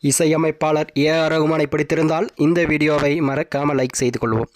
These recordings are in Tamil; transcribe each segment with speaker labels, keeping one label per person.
Speaker 1: இசையமைப்பாளர் ஏ ஆர் ரகுமானை பிடித்திருந்தால் இந்த வீடியோவை மறக்காமல் லைக் செய்து கொள்வோம்.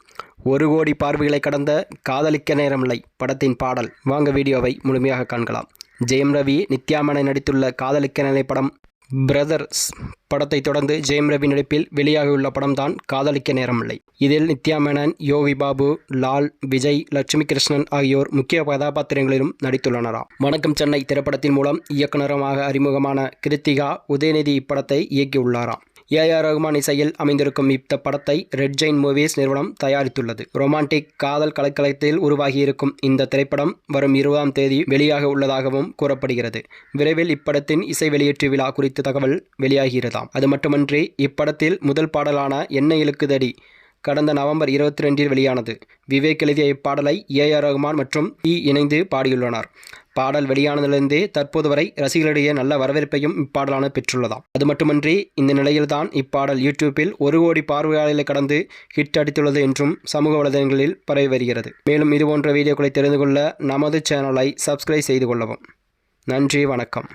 Speaker 1: ஒரு கோடி பார்வைகளை கடந்த காதலிக்க நேரமில்லை படத்தின் பாடல். வாங்க வீடியோவை முழுமையாக காண்கலாம். ஜெயம் ரவி நித்யாமனை நடித்துள்ள காதலிக்க நிலை படம் பிரதர்ஸ் படத்தை தொடர்ந்து ஜெயம் ரவி நடிப்பில் வெளியாகியுள்ள படம்தான் காதலிக்க நேரமில்லை. இதில் நித்யா மேனன் யோகி பாபு லால் விஜய் லட்சுமி கிருஷ்ணன் ஆகியோர் முக்கிய கதாபாத்திரங்களிலும் நடித்துள்ளனராம் வணக்கம் சென்னை திரைப்படத்தின் மூலம் இயக்குநரமாக அறிமுகமான கிருத்திகா உதயநிதி இப்படத்தை இயக்கியுள்ளாராம் ஏ ஆர் ரகுமான் இசையில் அமைந்திருக்கும் இந்த படத்தை ரெட் ஜெயின் மூவிஸ் நிறுவனம் தயாரித்துள்ளது. ரொமான்டிக் காதல் கலக்கலத்தில் உருவாகியிருக்கும் இந்த திரைப்படம் வரும் இருபதாம் தேதி வெளியாக உள்ளதாகவும் கூறப்படுகிறது. விரைவில் இப்படத்தின் இசை வெளியீட்டு விழா குறித்த தகவல் வெளியாகிறதாம். அது மட்டுமன்றி இப்படத்தில் முதல் பாடலான என்ன இழுக்குதடி? கடந்த நவம்பர் இருபத்தி ரெண்டில் வெளியானது. விவேக் எழுதிய இப்பாடலை ஏ ஆர் ரகுமான் மற்றும் இ இணைந்து பாடியுள்ளனர். பாடல் வெளியானதிலிருந்தே தற்போது வரை ரசிகர்களிடையே நல்ல வரவேற்பையும் இப்பாடலான பெற்றுள்ளதாம். அது மட்டுமன்றி இந்த நிலையில்தான் இப்பாடல் யூடியூப்பில் ஒரு கோடி பார்வையாளர்களை கடந்து ஹிட் அடித்துள்ளது என்றும் சமூக வலைதளங்களில் பரவி வருகிறது. மேலும் இதுபோன்ற வீடியோக்களை தெரிந்து கொள்ள நமது சேனலை சப்ஸ்கிரைப் செய்து கொள்ளவும். நன்றி வணக்கம்.